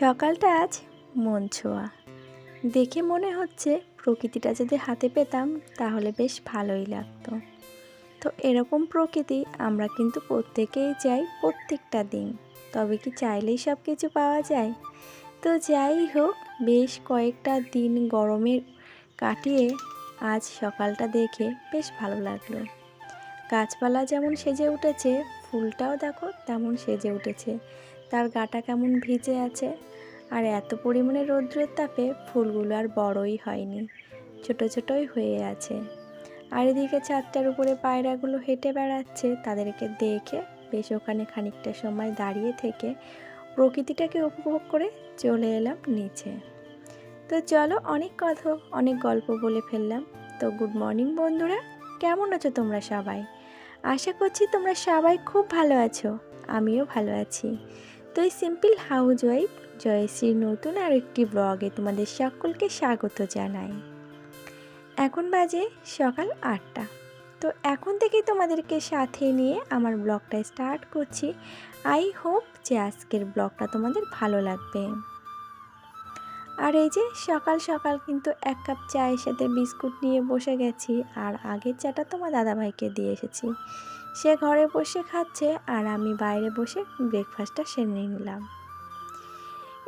সকালটা আজ মন ছোঁয়া দেখে মনে হচ্ছে প্রকৃতিটা যদি হাতে পেতাম তাহলে বেশ ভালোই লাগতো। তো এরকম প্রকৃতি আমরা কিন্তু প্রত্যেকেই চাই প্রত্যেকটা দিন। তবে কি চাইলেই সব কিছু পাওয়া যায়? তো যাই হোক, বেশ কয়েকটা দিন গরমের কাটিয়ে আজ সকালটা দেখে বেশ ভালো লাগল। গাছপালা যেমন সেজে উঠেছে, ফুলটাও দেখো তেমন সেজে উঠেছে। তার গাটা কেমন ভিজে আছে আর এত পরিমাণে রৌদ্রের তাপে ফুলগুলো আর বড়ই হয়নি, ছোট ছোটই হয়ে আছে। আর এদিকে চারটার উপরে পায়রাগুলো হেঁটে বেড়াচ্ছে, তাদেরকে দেখে বেশ ওখানে খানিকটা সময় দাঁড়িয়ে থেকে প্রকৃতিটাকে উপভোগ করে চলে এলাম নিচে। তো চলো অনেক কথা, অনেক গল্প বলে ফেললাম। তো গুড মর্নিং বন্ধুরা, কেমন আছো তোমরা সবাই? আশা করছি তোমরা সবাই খুব ভালো আছো, আমিও ভালো আছি। তো এই সিম্পল হাউস ওয়াইফ জয়শ্রীর নতুন আর একটি ব্লগে তোমাদের সকলকে স্বাগত জানাই। এখন বাজে সকাল আটটা। তো এখন থেকেই তোমাদেরকে সাথে নিয়ে আমার ব্লগটা স্টার্ট করছি। আই হোপ যে আজকের ব্লগটা তোমাদের ভালো লাগবে। আর এই যে সকাল সকাল কিন্তু এক কাপ চায়ের সাথে বিস্কুট নিয়ে বসে গেছি, আর আগের চাটা তোমার দাদাভাইকে দিয়ে এসেছি। সে ঘরে বসে খাচ্ছে আর আমি বাইরে বসে ব্রেকফাস্টটা সেরে নিলাম।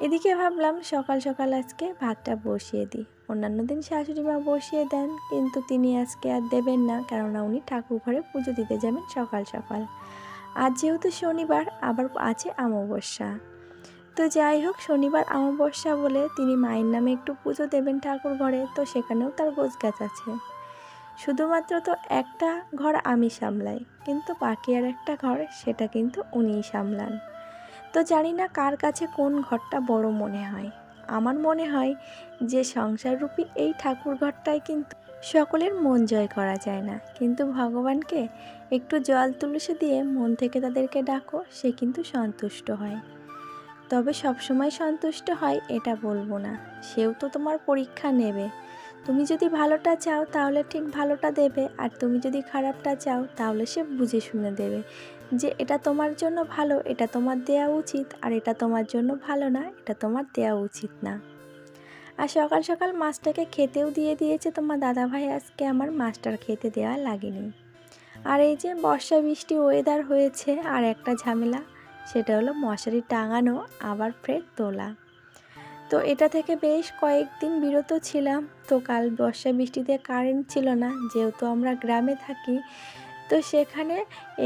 এদিকে ভাবলাম সকাল সকাল আজকে ভাতটা বসিয়ে দিই। অন্যান্য দিন শাশুড়ি মা বসিয়ে দেন, কিন্তু তিনি আজকে আর দেবেন না, কেননা উনি ঠাকুর ঘরে পুজো দিতে যাবেন সকাল সকাল। আজ যেহেতু শনিবার, আবার আছে অমাবস্যা। তো যাই হোক, শনিবার অমাবস্যা বলে তিনি মায়ের নামে একটু পুজো দেবেন ঠাকুর ঘরে, তো সেখানেও তার গোছ গাছ আছে। শুধুমাত্র তো একটা ঘর আমি সামলাই। কিন্তু বাকি আর একটা ঘর সেটা কিন্তু উনিই সামলান। তো জানি না কার কাছে কোন ঘরটা বড় মনে হয়। আমার মনে হয় যে সংসাররূপী এই ঠাকুর ঘরটাই কিন্তু সকলের মন জয় করা যায় না। কিন্তু ভগবানকে একটু জল তুলসী দিয়ে মন থেকে তাদেরকে ডাকো, সে কিন্তু সন্তুষ্ট হয়। তবে সবসময় সন্তুষ্ট হয় এটা বলব না। সেও তো তোমার পরীক্ষা নেবে। তুমি যদি ভালোটা চাও তাহলে ঠিক ভালোটা দেবে, আর তুমি যদি খারাপটা চাও তাহলে সে বুঝে শুনে দেবে যে এটা তোমার জন্য ভালো, এটা তোমার দেয়া উচিত, আর এটা তোমার জন্য ভালো না, এটা তোমার দেয়া উচিত না। আর সকাল সকাল মাছটাকে খেতেও দিয়ে দিয়েছে তোমার দাদাভাই, আজকে আমার মাছটার খেতে দেওয়া লাগেনি। আর এই যে বর্ষা বৃষ্টি ওয়েদার হয়েছে আর একটা ঝামেলা, সেটা হলো মশারি টাঙানো, আবার ফের তোলা। তো এটা থেকে বেশ কয়েকদিন বিরত ছিলাম। তো কাল বর্ষা বৃষ্টিতে কারেন্ট ছিল না, যেহেতু আমরা গ্রামে থাকি, তো সেখানে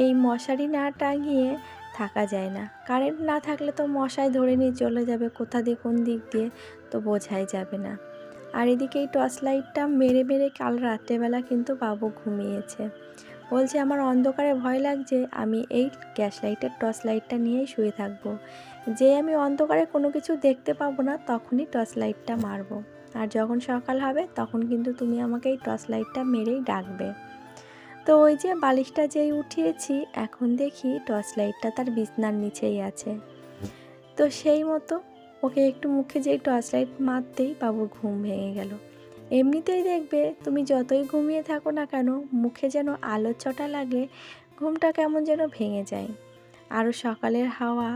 এই মশারি না টাঙিয়ে থাকা যায় না। কারেন্ট না থাকলে তো মশায় ধরে নিয়ে চলে যাবে কোথা দিয়ে, কোন দিক দিয়ে, তো বোঝাই যাবে না। আর এদিকে এই টর্চ লাইটটা মেরে মেরে কাল রাত্রেবেলা কিন্তু বাবু ঘুমিয়েছে। বলছে, আমার অন্ধকারে ভয় লাগছে, আমি এই গ্যাস লাইটের টর্চ লাইটটা নিয়েই শুয়ে থাকব। যে আমি অন্ধকারে কোনো কিছু দেখতে পাবো না, তখনই টর্চ লাইটটা মারবো। আর যখন সকাল হবে, তখন কিন্তু তুমি আমাকে এই টর্চ লাইটটা মেরেই ডাকবে। তো ওই যে বালিশটা যেই উঠিয়েছি, এখন দেখি টর্চ লাইটটা তার বিছনার নিচেই আছে। তো সেই মতো ওকে একটু মুখে যেই টর্চ লাইট মারতেই বাবুর ঘুম ভেঙে গেল। এমনিতেই দেখবে তুমি যতই ঘুমিয়ে থাকো না কেন, মুখে যেন আলোর চটা লাগলে ঘুমটা কেমন যেন ভেঙে যায়। আরও সকালের হাওয়া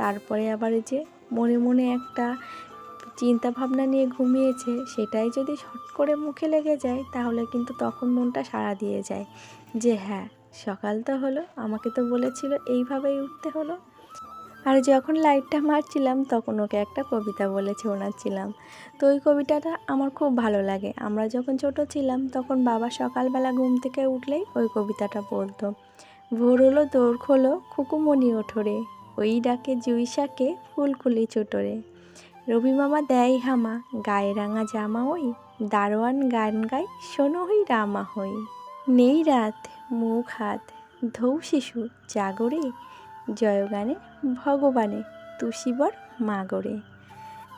তারপরে আবার যে মনে মনে একটা চিন্তা ভাবনা নিয়ে ঘুমিয়েছে, সেটাই যদি শট করে মুখে লেগে যায়, তাহলে কিন্তু তখন মনটা সাড়া দিয়ে যায়। যে হ্যাঁ সকাল তো হলো, আমাকে তো বলেছিল এইভাবেই উঠতে হলো। আর যখন লাইটটা মারছিলাম, তখন ওকে একটা কবিতা বলে শোনাচ্ছিলাম। তো ওই কবিতাটা আমার খুব ভালো লাগে। আমরা যখন ছোট ছিলাম, তখন বাবা সকালবেলা ঘুম থেকে উঠলেই ওই কবিতাটা বলতো। ভোর হলো দৌড় খোলো, খুকুমণি ওঠরে ওই ডাকে জুই শাকে ফুলকুলি চোটরে। রবি মামা, দেয় হামা, গায়ে রাঙা জামা ওই, দারোয়ান গান গায়, শোনো হই রামা হই। নেই রাত, মুখ হাত, ধৌ শিশু, জাগরে জয়গানে ভগবানে তুষিবর মাগরে।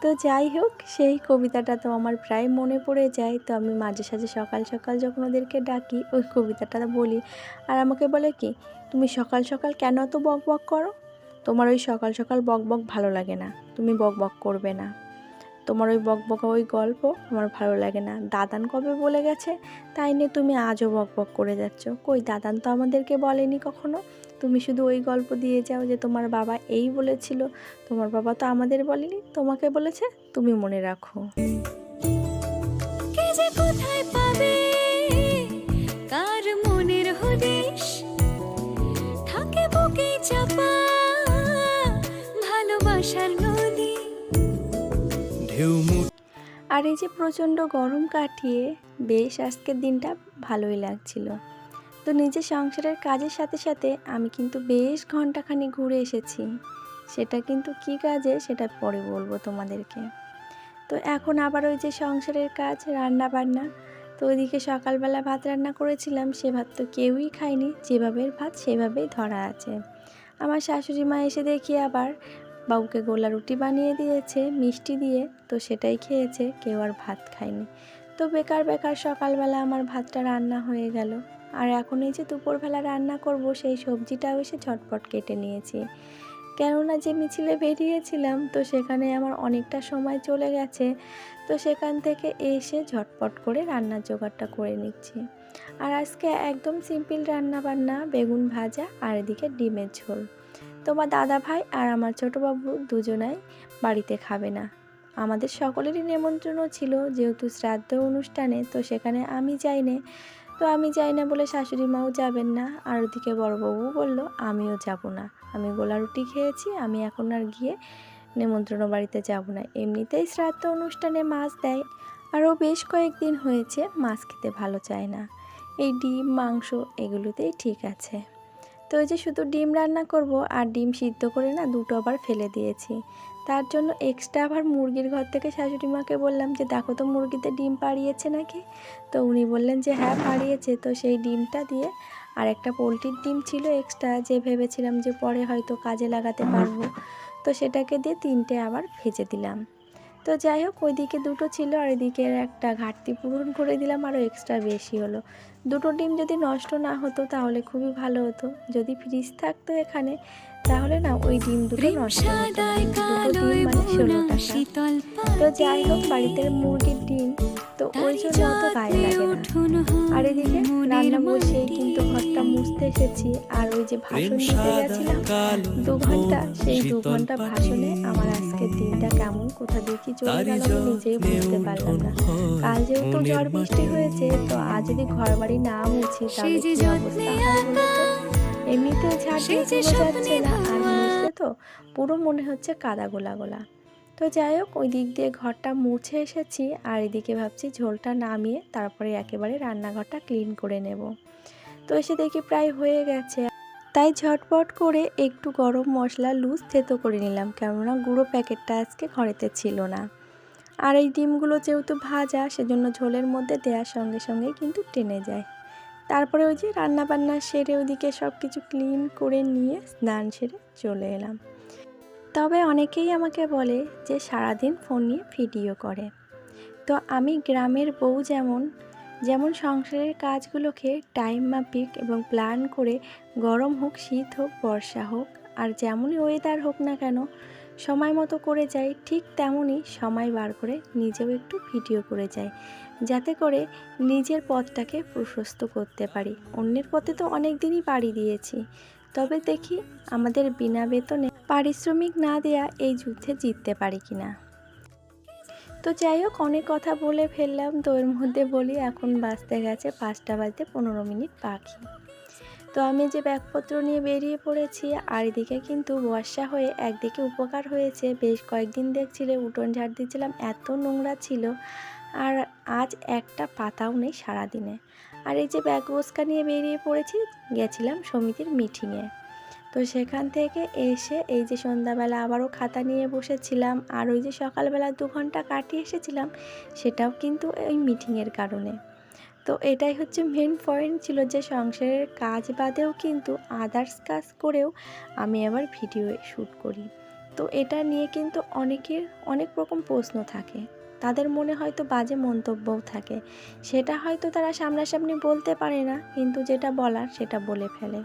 তো যাই হোক, সেই কবিতাটা তো আমার প্রায় মনে পড়ে যায়, তো আমি মাঝে সাঝে সকাল সকাল যখন ওদেরকে ডাকি, ওই কবিতাটা বলি। আর আমাকে বলে কি, তুমি সকাল সকাল কেন এত বক বক করো? তোমার ওই সকাল সকাল বক বক ভালো লাগে না। তুমি বক বক করবে না। তোমার ওই বক বকা ওই গল্প আমার ভালো লাগে না। দাদান কবে বলে গেছে? তাই নিয়ে তুমি আজও বক বক করে যাচ্ছ। কই দাদান তো আমাদেরকে বলেনি কখনো? তুমি শুধু ওই গল্প দিয়ে যাও যে তোমার বাবা এই বলেছিল। তোমার বাবা তো আমাদের বলেনি, তোমাকে বলেছে? তুমি মনে রাখো। কোথায় পাবে আর এই যে প্রচণ্ড গরম কাটিয়ে বেশ আজকের দিনটা ভালোই লাগছিল। তো নিজের সংসারের কাজের সাথে সাথে আমি কিন্তু বেশ ঘন্টাখানি ঘুরে এসেছি। সেটা কিন্তু কি কাজে সেটা পরে বলব তোমাদেরকে। তো এখন আবার ওই যে সংসারের কাজ রান্না বান্না তো ওইদিকে সকালবেলা ভাত রান্না করেছিলাম, সে ভাত তো কেউই খায়নি। যেভাবে ভাত, সেভাবেই ধরা আছে। আমার শাশুড়ি মা এসে দেখি আবার বাবুকে গোলা রুটি বানিয়ে দিয়েছে, মিষ্টি দিয়ে, তো সেটাই খেয়েছে, কেউ আর ভাত খায়নি। তো বেকার বেকার সকালবেলা আমার ভাতটা রান্না হয়ে গেল। আর এখন এই যে দুপুরবেলা রান্না করব, সেই সবজিটাও এসে ঝটপট কেটে নিয়েছি। কেননা যে মিছিলে বেরিয়েছিলাম, তো সেখানে আমার অনেকটা সময় চলে গেছে, তো সেখান থেকে এসে ঝটপট করে রান্নার জোগাড়টা করে নিচ্ছি। আর আজকে একদম সিম্পল রান্না বান্না বেগুন ভাজা আর এদিকে ডিমের ঝোল। তোমার দাদা ভাই আর আমার ছোটো বাবু দুজনাই বাড়িতে খাবে না। আমাদের সকলেরই নেমন্ত্রণ ছিল, যেহেতু শ্রাদ্ধ অনুষ্ঠানে তো সেখানে আমি যাই না। তো আমি যাই না বলে শাশুড়ি মাও যাবেন না। আর ওদিকে বড়বাবু বলল, আমিও যাব না। আমি গোলা রুটি খেয়েছি, আমি এখন আর গিয়ে নেমন্ত্রণ বাড়িতে যাব না। এমনিতেই শ্রাদ্ধ অনুষ্ঠানে মাছ দেয়। আরও বেশ কয়েকদিন হয়েছে, মাছ খেতে ভালো চায় না। এই ডিম, মাংস, এগুলোতেই ঠিক আছে। তো ওই যে শুধু ডিম রান্না করব আর ডিম সিদ্ধ করে না দুটো আবার ফেলে দিয়েছি। তার জন্য এক্সট্রা আবার মুরগির ঘর থেকে শাশুড়ি মাকে বললাম যে, দেখো তো মুরগিতে ডিম পাড়িয়েছে নাকি? তো উনি বললেন যে হ্যাঁ পাড়িয়েছে। তো সেই ডিমটা দিয়ে আর একটা পোলট্রির ডিম ছিল এক্সট্রা যে ভেবেছিলাম যে পরে হয়তো কাজে লাগাতে পারব। তো সেটাকে দিয়ে তিনটে আবার ভেজে দিলাম। তো যাই হোক, ওইদিকে দুটো ছিল আর এদিকে একটা ঘাটতি পূরণ করে দিলাম, আরও এক্সট্রা বেশি হলো। দুটো ডিম যদি নষ্ট না হতো তাহলে খুবই ভালো হতো। যদি ফ্রিজ থাকতো এখানে তাহলে না ওই ডিম দুটো নষ্ট হতো দুটো ডিম মানে ষোলো টাকা তো যাই হোক বাড়িতে মুরগির ডিম তো ওই জন্য অত গায়ে লাগে না। আর এদিকে রান্না বসেই কিন্তু ঘরটা মুছতে এসেছি। আর ওই যে ভাষণ দিতে গেছিলাম দু ঘণ্টা সেই দু ঘণ্টা। ভাষণে আমার আজকের দিনটা কেমন কোথা দিয়ে কি চলে গেল নিজেই বুঝতে পারলাম না। কাল যেহেতু ঝড় বৃষ্টি হয়েছে তো আজ যদি ঘর বাড়ি না মুছি তাহলে কি অবস্থা? এমনিতে ঝাড় সে পুরো যাচ্ছে না আর মুছলে তো পুরো মনে হচ্ছে কাদা গোলা গোলা। তো যাই হোক ওই দিক দিয়ে ঘরটা মুছে এসেছি আর এদিকে ভাবছি ঝোলটা নামিয়ে তারপরে একেবারে রান্নাঘরটা ক্লিন করে নেব। তো এসে দেখি প্রায় হয়ে গেছে। তাই ঝটপট করে একটু গরম মশলা লুজ থেতো করে নিলাম কেননা গুঁড়ো প্যাকেটটা আজকে ঘরেতে ছিল না। আর এই ডিমগুলো যেহেতু ভাজা, সেজন্য ঝোলের মধ্যে দেওয়ার সঙ্গে সঙ্গে কিন্তু টেনে যায়। তারপরে ওই যে রান্না বান্না সেরে ওদিকে সব কিছু ক্লিন করে নিয়ে স্নান সেরে চলে এলাম। তবে অনেকেই আমাকে বলে যে সারাদিন ফোন নিয়ে ভিডিও করে। তো আমি গ্রামের বউ যেমন যেমন সংসারের কাজগুলোকে টাইম মাপিক এবং প্ল্যান করে গরম হোক, শীত হোক, বর্ষা হোক, আর যেমনই ওয়েদার হোক না কেন সময় মতো করে যাই ঠিক তেমনই সময় বার করে নিজেও একটু ভিডিও করে যাই যাতে করে নিজের পথটাকে প্রশস্ত করতে পারি। অন্যের পথে তো অনেক দিনই পাড়ি দিয়েছি। তবে দেখি আমাদের বিনা বেতনে পারিশ্রমিক না দেয়া এই যুদ্ধে জিততে পারি কিনা তো যাই হোক, অনেক কথা বলে ফেললাম। তো এর মধ্যে বলি, এখন বাজতে গেছে পাঁচটা বাজতে পনেরো মিনিট বাকি। তো আমি যে ব্যাগপত্র নিয়ে বেরিয়ে পড়েছি, আর এদিকে কিন্তু বর্ষা হয়ে একদিকে উপকার হয়েছে। বেশ কয়েকদিন দেখছিলে উঠোন ঝাড় দিচ্ছিলাম, এত নোংরা ছিল। আর আজ একটা পাতাও নেই সারাদিনে। আর এই যে ব্যাগ বস্কা নিয়ে বেরিয়ে পড়েছি, গেছিলাম সমিতির মিটিংয়ে। তো সেখান থেকে এসে এই যে সন্ধ্যাবেলা আবারও খাতা নিয়ে বসেছিলাম, আর ওই যে সকালবেলা দু ঘণ্টা কাটিয়ে এসেছিলাম, সেটাও কিন্তু ওই মিটিংয়ের কারণে। তো এটাই হচ্ছে মেন পয়েন্ট ছিল যে সংসারের কাজ বাদেও কিন্তু আদার্স কাজ করেও আমি আবার ভিডিও শ্যুট করি। তো এটা নিয়ে কিন্তু অনেকের অনেক রকম প্রশ্ন থাকে। তাদের মনে হয়তো বাজে মন্তব্যও থাকে। সেটা হয়তো তারা সামনাসামনি বলতে পারে না, কিন্তু যেটা বলার সেটা বলে ফেলে।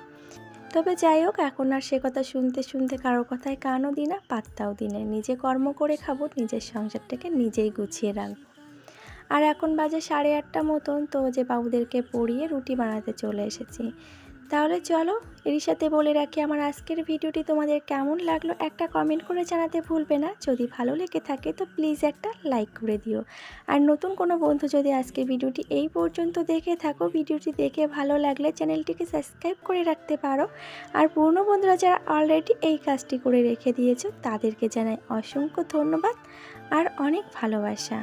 তবে যাই হোক, এখন আর সে কথা শুনতে শুনতে কারও কথায় কানও দিই না পাত্তাও দিই না নিজে কর্ম করে খাব, নিজের সংসারটাকে নিজেই গুছিয়ে রাখব। আর এখন বাজে সাড়ে আটটা মতন, তো যে বাবুদেরকে পড়িয়ে রুটি বানাতে চলে এসেছি। তাহলে চলো, এরই সাথে বলে রাখি আমার আজকের ভিডিওটি তোমাদের কেমন লাগল একটা কমেন্ট করে জানাতে ভুলবে না। যদি ভালো লেগে থাকে তো প্লিজ একটা লাইক করে দিও। আর নতুন কোনো বন্ধু যদি আজকের ভিডিওটি এই পর্যন্ত দেখে থাকো, ভিডিওটি দেখে ভালো লাগলে চ্যানেলটিকে সাবস্ক্রাইব করে রাখতে পারো। আর পুরনো বন্ধুরা যারা অলরেডি এই কাজটি করে রেখে দিয়েছ, তাদেরকে জানাই অসংখ্য ধন্যবাদ আর অনেক ভালোবাসা।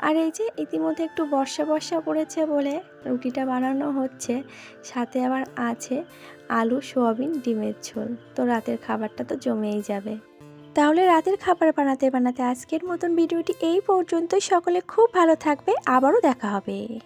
আর এই যে ইতিমধ্যে একটু বর্ষা বর্ষা পড়েছে বলে রুটিটা বানানো হচ্ছে, সাথে আবার আছে আলু, সোয়াবিন, ডিমের ঝোল। তো রাতের খাবারটা তো জমেই যাবে। তাহলে রাতের খাবার বানাতে বানাতে আজকের মতন ভিডিওটি এই পর্যন্ত সকলে খুব ভালো থাকবে। আবারও দেখা হবে।